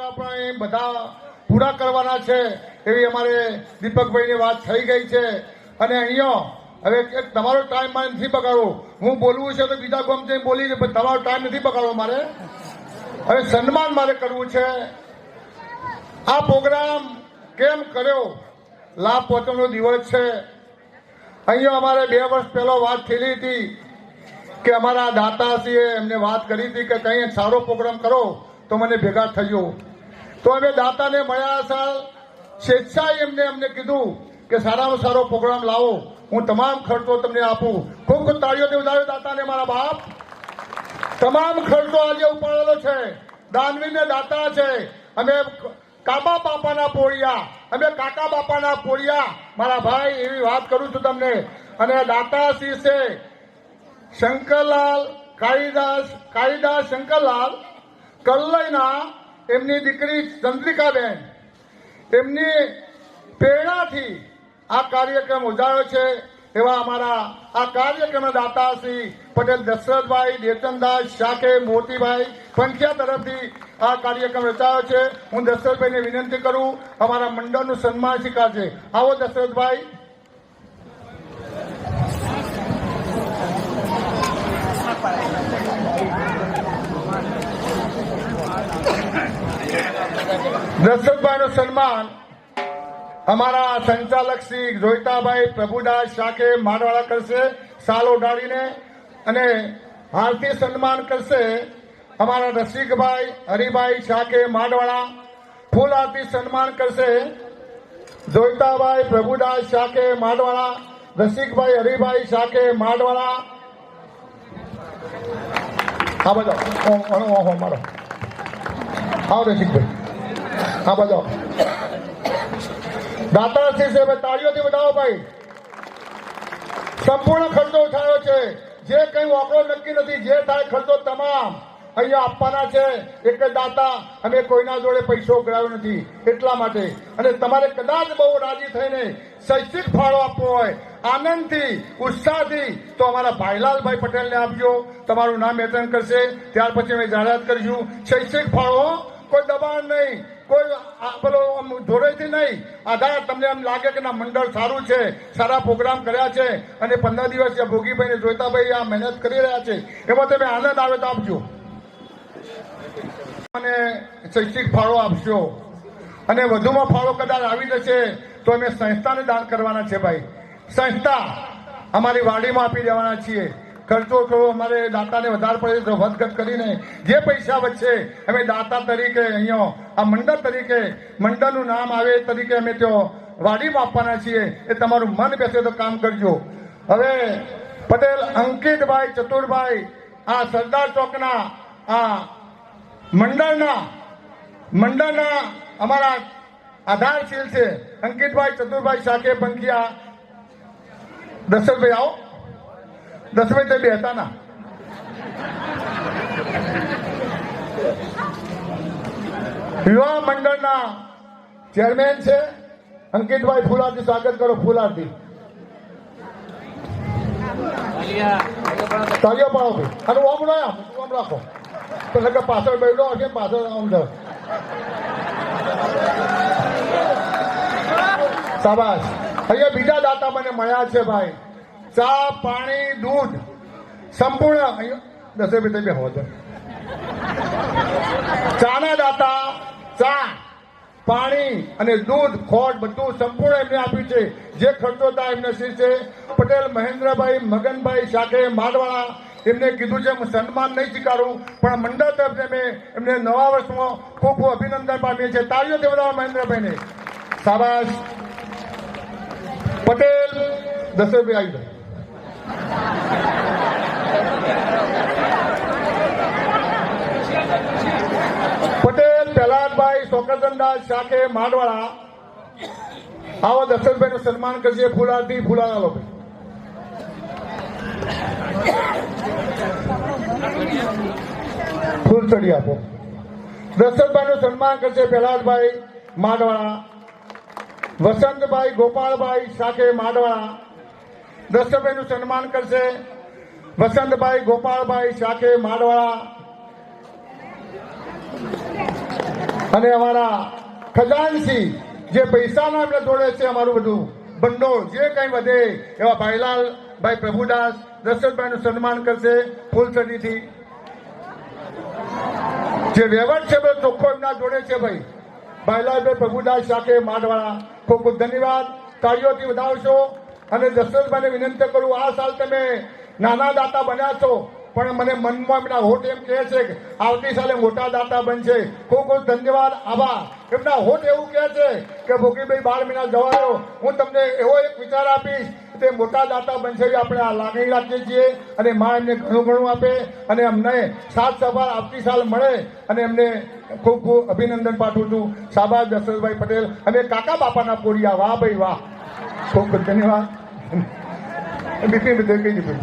આપણે બધા પૂરા કરવાના છે એવી અમારે દીપકભાઈની વાત થઈ ગઈ છે. અને અહીંયા, હવે તમારો ટાઈમ મારે નથી બગાડવો. હું બોલવું છે તો બીજા ગમ જઈને બોલી પણ તમારો ટાઈમ નથી બગાડવો મારે. હવે સન્માન મારે કરવું છે. આ પ્રોગ્રામ કેમ કર્યો? લાભ પહોંચવાનો દિવસ છે. અહીંયા અમારે બે વર્ષ પહેલો વાત થયેલી હતી કે અમારા દાતાશ્રીએ એમને વાત કરી હતી કે કંઈ સારો પ્રોગ્રામ કરો. તો મને ભેગા થયો. તો અમે દાતાને મળ્યા સાલ. સ્વેચ્છાએ એમને અમને કીધું કે સારામાં સારો પ્રોગ્રામ લાવો. હું તમામ ખર્ચો તમને આપું. ખૂબ ખૂબ તાળીઓથી વધારે દાતાને મારા બાપ. તમામ ખર્ચો આજે ઉપાડેલો છે. દાનવીને દાતા છે. અમે કાબા બાપાના પોળિયા. અમે કાકા બાપાના પોળિયા. મારા ભાઈ, એવી વાત કરું છું તમને. અને દાતા શ્રી છે શંકરલાલ કાળીદાસ કાળીદાસ શંકરલાલ. કલ્લઈના એમની દીકરી ચંદ્રિકાબેન, એમની પ્રેરણાથી આ કાર્યક્રમ ઉજાયો છે એવા અમારા આ કાર્યક્રમના દાતા શ્રી પટેલ દશરથભાઈ દેતનદાસ શાખે મોતીભાઈ પંખ્યા તરફથી આ કાર્યક્રમ રચાયો છે. હું દશરથભાઈને વિનંતી કરું, અમારા મંડળનું સન્માન સ્વીકારશે આવો દશરથભાઈ. દશરથભાઈનું સન્માન અમારા સંચાલક શ્રી જોઈતાભાઈ પ્રભુદાસ શાખે મારવાડા કરશે, સાલ ઢાળીને અને હાલથી સન્માન કરશે અમારા રસિકભાઈ હરિભાઈ શાખે માડવાળા ફૂલ આરતી સન્માન કરશે જોઈતાભાઈ પ્રભુદાસ શાખે માડવાળા રસિકભાઈ હરિભાઈ શાખે માડવાળા હા બધા મારો. આવો રસિકભાઈ. બધો દાતા છે ભાઈ તાળીઓથી બતાવો ભાઈ. સંપૂર્ણ ખર્ચો ઉઠાવ્યો છે. જે કઈ વાપરો નક્કી નથી, જે થાય ખર્ચો તમામ અહીંયા આપવાના છે. એક દાતા, અમે કોઈના જોડે પૈસો ઉઘરાવ્યો નથી. એટલા માટે. અને તમારે કદાચ બહુ રાજી થઈને શૈક્ષિક ફાળો આપવો હોય, આનંદથી, ઉત્સાહથી, તો અમારા ભાઈલાલભાઈ પટેલને આપજો. તમારું નામ એટન કરશે. ત્યાર પછી અમે જાહેરાત કરીશું. શૈક્ષિક ફાળો કોઈ દબાણ નહીં. કોઈ પેલો જોડેથી નહીં. આધાર તમને એમ લાગે કે ના, મંડળ સારું છે, સારા પ્રોગ્રામ કર્યા છે, અને પંદર દિવસ જે ભોગીભાઈ ને જોઈતાભાઈ આ મહેનત કરી રહ્યા છે. એમાં તમે આનંદ આવે તો આપજો. અને શૈક્ષિક ફાળો આપશો. અને વધુમાં ફાળો કદાચ આવી જશે, તો અમે સંસ્થાને દાન કરવાના છે ભાઈ. સંસ્થા અમારી વાડીમાં આપી દેવાના છીએ. ખર્ચો થોડો અમારે દાતાને વધારે પડે તો વધઘટ કરીને જે પૈસા વચ્ચે અમે દાતા તરીકે અહીંયા, આ મંડળ તરીકે, મંડળનું નામ આવે તરીકે અમે ત્યાં વાડીમાં આપવાના છીએ, એ તમારું મન બેસે તો કામ કરજો. હવે પટેલ, અંકિતભાઈ, ચતુરભાઈ, આ સરદાર ચોકના, આ મંડળના મંડળના અમારા આધારશીલ છે. અંકિતભાઈ, ચતુરભાઈ, શાકે, પંખિયા દશરથભાઈ આવો. દસભાઈ તે બેહતા ના. યુવા મંડળના ચેરમેન છે, અંકિતભાઈ ફૂલાથી સ્વાગત કરો ફૂલાથી તાળીઓ પાડો ભાઈ. અને ઓમ લો ઓમ રાખો. તો લગે પાછળ બેઠો હશે, પાછળ આમ જાઓ સાબાસ અહીંયા બીજા દાતા મને મળ્યા છે ભાઈ. ચા, પાણી, દૂધ. સંપૂર્ણ દસે બે બે હોત ચાના દાતા, ચા, પાણી અને દૂધ, ખોટ બધું સંપૂર્ણ એમને આપ્યું છે. જે ખર્ચો હતા એમને શ્રી છે? પટેલ, મહેન્દ્રભાઈ, મગનભાઈ શાખે માડવાળા એમને કીધું છે, હું સન્માન નહીં સ્વીકારું, પણ મંડળ તરફથી મેં એમને નવા વર્ષમાં ખૂબ ખૂબ અભિનંદન પામીએ છીએ. તાળીઓ દેવડાવ મહેન્દ્રભાઈને? શાબાશ. પટેલ દશરથભાઈ આવી જાય પટેલ, પ્રહલાદભાઈ શોકરચંદાસ શાખે માડવાળા. આવો દશરથભાઈ નું સન્માન કરશે ફૂલાથી ફૂલાના લોકો ફૂલ ચડી આપો. દશરથભાઈ નું સન્માન કરશે પ્રહલાદભાઈ માડવાળા. વસંતભાઈ ગોપાલભાઈ શાખે માડવાળા. દશરથભાઈ સન્માન કરશે. વસંતભાઈ, ગોપાલભાઈ શાખે માડવાળા અને અમારા ખજાનસી જે પૈસાના એમને જોડે છે અમારું બધું. ભંડોળ જે કંઈ વધે એવા ભાઈલાલ, ભાઈ પ્રભુદાસ, દશરથભાઈનું સન્માન કરશે ફૂલસડીથી જે વહીવટ છે બધો ચોખ્ખો એમના જોડે છે ભાઈ. ભાઈલાલભાઈ, પ્રભુદાસ, શાકે માડવાળા ખૂબ ખૂબ ધન્યવાદ. તાળીઓથી વધાવશો. અને દશરથભાઈને વિનંતી કરું, આ સાલ તમે નાના દાતા બન્યા છો, પણ મને મનમાં એમના હોટ એમ કહે છે કે આવતી સાલે મોટા દાતા બનશે. ખૂબ ખૂબ ધન્યવાદ, આભાર. એમના હોટ એવું કહે છે કે, ભોગીભાઈ, બાર મહિના જવાયો હું તમને એવો એક વિચાર આપીશ, તે મોટા દાતા બનશે આપણે આ લાગણી રાખીએ છીએ અને મા એમને ઘણું ઘણું આપે અને અમને સાત સવાર આવતી સાલ મળે અને એમને ખૂબ ખૂબ અભિનંદન પાઠવું છું. સાબા દશરથભાઈ પટેલ અને કાકા બાપાના પોરિયા વાહ ભાઈ વાહ. ખૂબ ખૂબ ધન્યવાદ બિપિન બધે કહી દીધું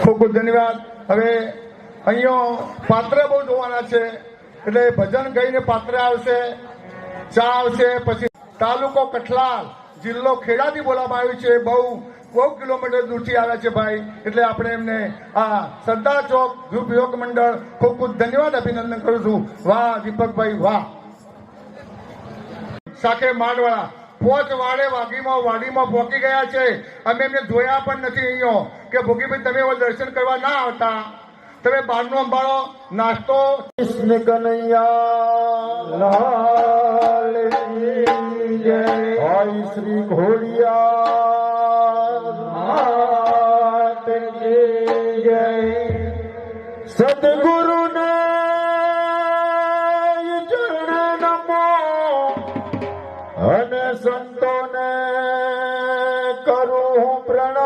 ખૂબ ખૂબ ધન્યવાદ હવે અહીંયા પાત્ર બહુ જોવાના છે એટલે ભજન ગઈને પાત્ર આવશે ચા આવશે પછી તાલુકો કઠલાલ જિલ્લો ખેડાથી બોલાવવામાં આવ્યું છે બહુ બહુ કિલોમીટર દૂરથી આવ્યા છે ભાઈ એટલે આપણે એમને આ સરદાર ચોક ગ્રુપ યોગ મંડળ ખૂબ ખૂબ ધન્યવાદ અભિનંદન કરું છું. વાહ દીપકભાઈ વાહ. સાખે માડવાળા પોચ વાડે વાઘીમાં વાડીમાં પહોંચી ગયા છે. અમે એમને જોયા પણ નથી અહીંયો કે ભોગીભાઈ તમે એવા દર્શન કરવા ના આવતા? તમે બહારનો અંબાળો નાસ્તો. કૃષ્ણ કનૈયા લાલ જય. શ્રી ઘોડિયા. સદગુરુ ને ચરણ અને સંતોને કરું પ્રણામ.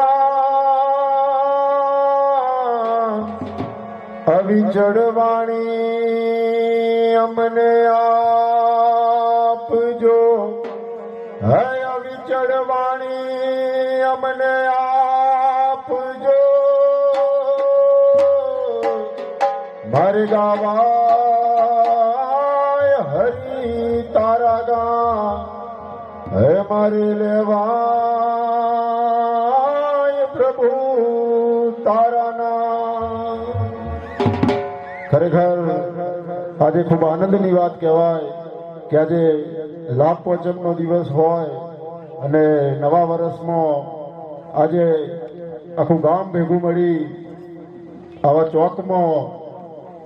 અવિચળ વાણી અમને આપજો. હે અવિચળ અમને આપજો મારે ગાવાય હરી તારા ગા હે મારે લેવાય પ્રભુ તારા ના ખરેખર આજે ખૂબ આનંદની વાત કહેવાય કે આજે લાભ પંચમનો દિવસ હોય અને નવા વર્ષમાં આજે આખું ગામ ભેગું મળી આવા ચોકમાં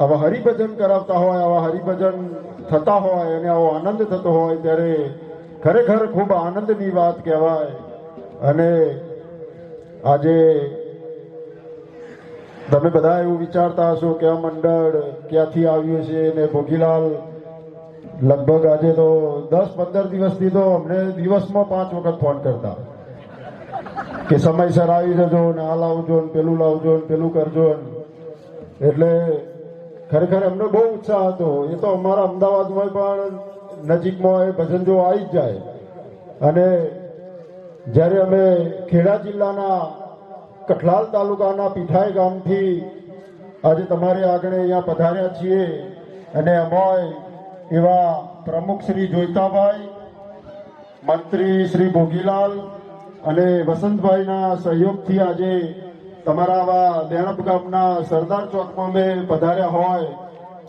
આવા હરિભજન કરાવતા હોય, આવા હરિભજન થતા હોય અને આવો આનંદ થતો હોય ત્યારે ખરેખર ખૂબ આનંદની વાત કહેવાય. અને આજે તમે બધા એવું વિચારતા હશો કે આ મંડળ ક્યાંથી આવ્યું છે ને ભોગીલાલ, લગભગ આજે તો દસ પંદર દિવસથી તો અમને દિવસમાં પાંચ વખત ફોન કરતા. કે સમયસર આવી જજો ને આ લાવજો ને પેલું લાવજો ને પેલું કરજો ને. એટલે ખરેખર એમને બહુ ઉત્સાહ હતો. એ તો અમારા અમદાવાદમાં પણ નજીકમાં એ ભજન જો આવી જ જાય. અને જ્યારે અમે ખેડા જિલ્લાના કઠલાલ તાલુકાના પીઠાઈ ગામથી આજે તમારે આગળ અહીંયા પધાર્યા છીએ અને અમાય એવા પ્રમુખ શ્રી જોઈતાભાઈ, મંત્રી શ્રી ભોગીલાલ અને વસંતભાઈના સહયોગથી આજે તમારા આવા દેણપ ગામના સરદાર ચોકમાં મેં પધાર્યા હોય,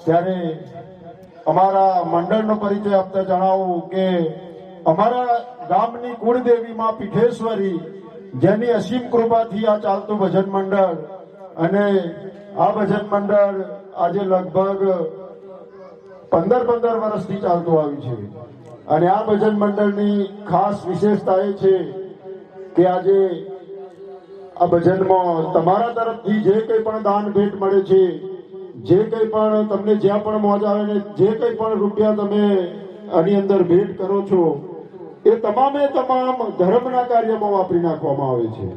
ત્યારે અમારા મંડળનો પરિચય આપતા જણાવું કે અમારા ગામની કુળદેવી માં પીઠેશ્વરી, જેની અસીમ કૃપાથી આ ચાલતું ભજન મંડળ અને આ ભજન મંડળ આજે લગભગ પંદર પંદર વર્ષથી ચાલતું આવ્યું છે. અને આ ભજન મંડળની ખાસ વિશેષતા એ છે કે આજે આ ભજનમાં તમારા તરફથી જે કંઈ પણ દાન ભેટ મળે છે, જે કંઈ પણ તમને જ્યાં પણ મોજ આવે ને જે કંઈ પણ રૂપિયા તમે આની અંદર ભેટ કરો છો, એ તમામે તમામ ધર્મના કાર્યમાં વાપરી નાખવામાં આવે છે.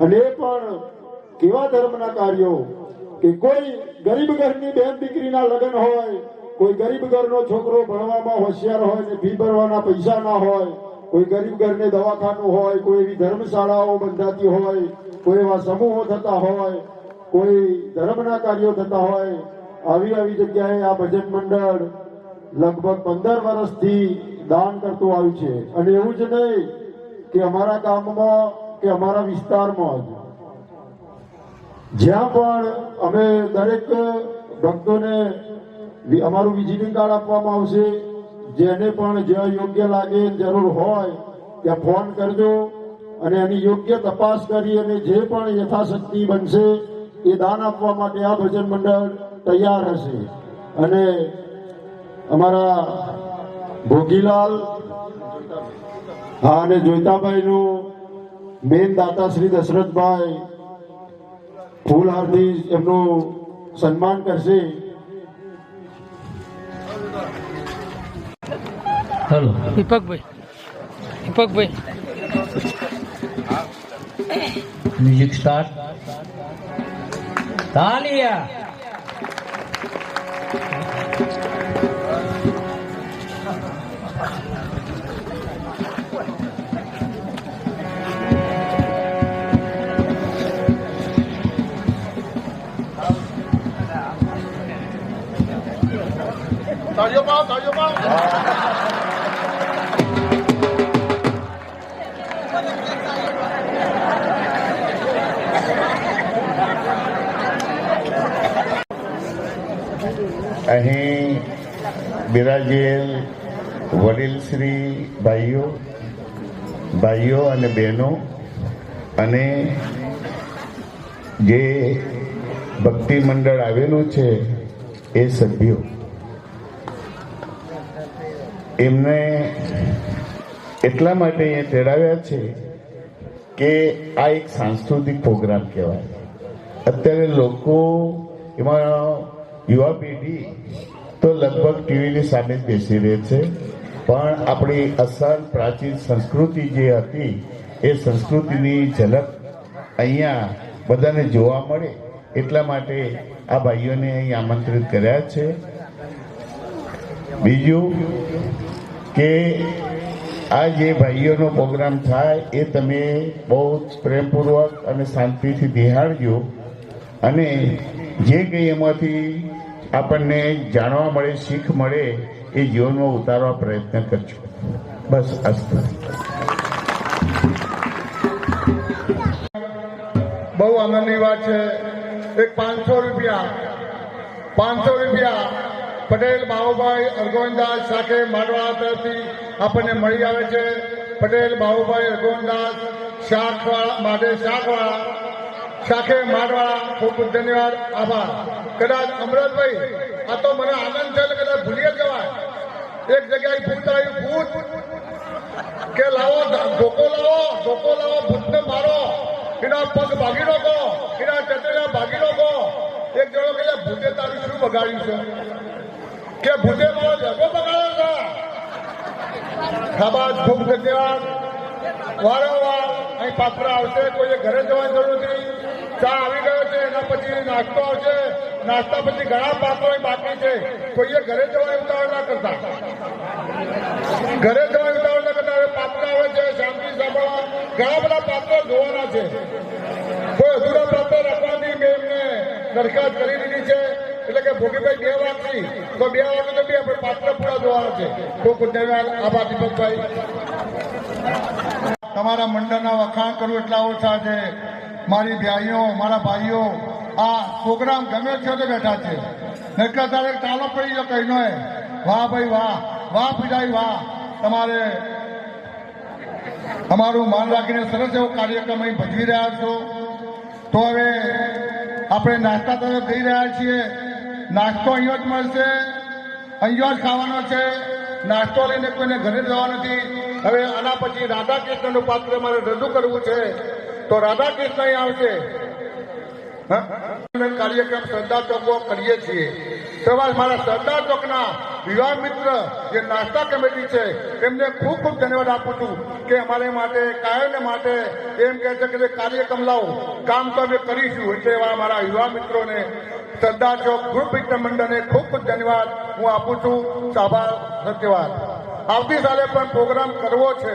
અને એ પણ કેવા ધર્મના કાર્યો? કે કોઈ ગરીબ ઘરની બેન દીકરીના લગ્ન હોય, કોઈ ગરીબ ઘરનો છોકરો ભણવામાં હોશિયાર હોય ને ફી ભરવાના પૈસા ના હોય, કોઈ ગરીબ ઘરને દવાખાનું હોય, કોઈ એવી ધર્મશાળાઓ બંધાતી હોય કોઈ એવા સમૂહો થતા હોય, કોઈ ધર્મના કાર્યો થતા હોય, આવી આવી જગ્યાએ આ ભજન મંડળ લગભગ પંદર વર્ષથી દાન કરતું આવ્યું છે. અને એવું જ નહીં કે અમારા ગામમાં કે અમારા વિસ્તારમાં જ્યાં પણ અમે દરેક ભક્તોને અમારું વિઝિટિંગ કાર્ડ આપવામાં આવશે, જેને પણ જ્યાં યોગ્ય લાગે, જરૂર હોય, ત્યાં ફોન કરજો. અને એની યોગ્ય તપાસ કરી અને જે પણ યથાશક્તિ બનશે એ દાન આપવા માટે આ ભજન મંડળ તૈયાર હશે. અને અમારા ભોગીલાલ હા અને જોઈતાભાઈનું મેન દાતા શ્રી દશરથભાઈ ફૂલહારથી એમનું સન્માન કરશે. Hello. Deepakbhai. Deepakbhai. Music start તાલિયા તાળીઓ પાડો તાળીઓ પાડો અહીં બિરાજેલ વડીલ શ્રી ભાઈઓ ભાઈઓ અને બહેનો અને જે ભક્તિ મંડળ આવેલું છે એ સભ્યો. એમને એટલા માટે અહીંયા તેડાવ્યા છે કે આ એક સાંસ્કૃતિક પ્રોગ્રામ કહેવાય. અત્યારે લોકો એમાં યુવા પેઢી તો લગભગ ટીવીની સામે જ બેસી રહે છે. પણ આપણી અસલ પ્રાચીન સંસ્કૃતિ જે હતી, એ સંસ્કૃતિની ઝલક અહીંયા બધાને જોવા મળે. એટલા માટે આ ભાઈઓને અહીં આમંત્રિત કર્યા છે. બીજું કે આ જે ભાઈઓનો પ્રોગ્રામ થાય, એ તમે બહુ પ્રેમપૂર્વક અને શાંતિથી નિહાળજો. અને જે કંઈ એમાંથી આપણને જાણવા મળે, શીખ મળે, એ જીવનમાં ઉતારવા પ્રયત્ન કરજો. બસ અસ્ત બહુ આનંદની વાત છે. એક પાંચસો રૂપિયા પાંચસો રૂપિયા પટેલ બાહુભાઈ અરગોવિંદાસ સાથે માડવાળા તરફથી આપણને મળી આવે છે. પટેલ બાહુભાઈ અરગોવિંદાસ શાખવાળા માટે શાખવાળા શાખે માડવાળા ખૂબ ખૂબ ધન્યવાદ, આભાર. કદાચ અમરતભાઈ, આ તો મને આનંદ છે કદાચ ભૂલી જવાય. એક જગ્યાએ ભૂત આવ્યું ભૂત, કે લાવો ધોકો લાવો ધોકો લાવો, ભૂતને મારો. એના પગ ભાગી નાખો એના ચચેડા ભાગી નાખો એક જણો કે ભૂતે તારું શું બગાડ્યું છે? કે ભૂતે મારો જગો બગાડ્યો છે? ખાબાદ ખૂબ ધન્યવાદ. વારંવાર અહીં પાત્ર આવશે, કોઈએ ઘરે જવાની જરૂર નથી. ચા આવી ગયો છે, એના પછી નાસ્તો આવશે. નાસ્તા પછી ઘણા પાત્રો બાકી છે. કોઈએ ઘરે જવા ઉતાવળ ના કરતા. ઘરે જવા ઉતાવળ ના કરતા. હવે પાત્ર આવે છે, શાંતિ સાંભળવા. ઘણા બધા પાત્રો જોવાના છે. કોઈ અધૂરા પાત્ર રાખવાની મેં એમને દરખાસ્ત કરી દીધી છે. એટલે કે ભોગીભાઈ બે વાગથી તો બે વાગે તો બે આપણે પાત્ર પૂરા જોવાના છે. ખૂબ ખૂબ ધન્યવાદ આભાર દીપકભાઈ. તમારા મંડળના વખાણ કરવું એટલા ઓછા છે. મારી ભાઈઓ મારા ભાઈઓ, આ પ્રોગ્રામ ગમે છે તો બેઠા છે. નકર તારે ચાલો પડી ગયો કઈ નો વાહ ભાઈ વાહ વાહ પીડાઈ વાહ. તમારે અમારું માન રાખીને સરસ એવો કાર્યક્રમ અહીં ભજવી રહ્યા છો. તો હવે આપણે નાસ્તા તરફ જઈ રહ્યા છીએ. નાસ્તો અહીંયા જ મળશે. અહીંયા જ ખાવાનો છે. નાસ્તો લઈને કોઈને ઘરે જવા નથી. હવે આના પછી રાધા કૃષ્ણનું પાત્ર મારે રજૂ કરવું છે. તો રાધાકૃષ્ણ આવશે? કાર્યક્રમ સરદાર ચોકો કરીએ છીએ. સવાલ મારા સરદાર ચોકના વિવાહ મિત્ર જે નાસ્તા કમિટી છે, એમને ખૂબ ખૂબ ધન્યવાદ આપું છું કે અમારે માટે, કાયમને માટે એમ કહે છે કે કાર્યક્રમ લાવો, કામ તો અમે કરીશું. એટલે એવા મારા યુવા મિત્રોને સરદાર ચોક ગ્રુપ મિત્ર મંડળને ખૂબ ખૂબ ધન્યવાદ હું આપું છું. આભાર સત્યવાદ આવતી સાલે પણ પ્રોગ્રામ કરવો છે.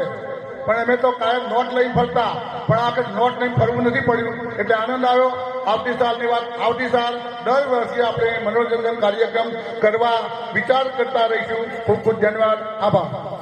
પણ અમે તો કાયમ નોટ લઈને ફરતા. પણ આ નોટ લઈને ફરવું નથી પડ્યું. એટલે આનંદ આવ્યો. આવતી સાલની વાત, આવતી સાલ, દર વર્ષે આપણે મનોરંજન કાર્યક્રમ કરવા વિચાર કરતા રહીશું. ખૂબ ખૂબ ધન્યવાદ. આભાર.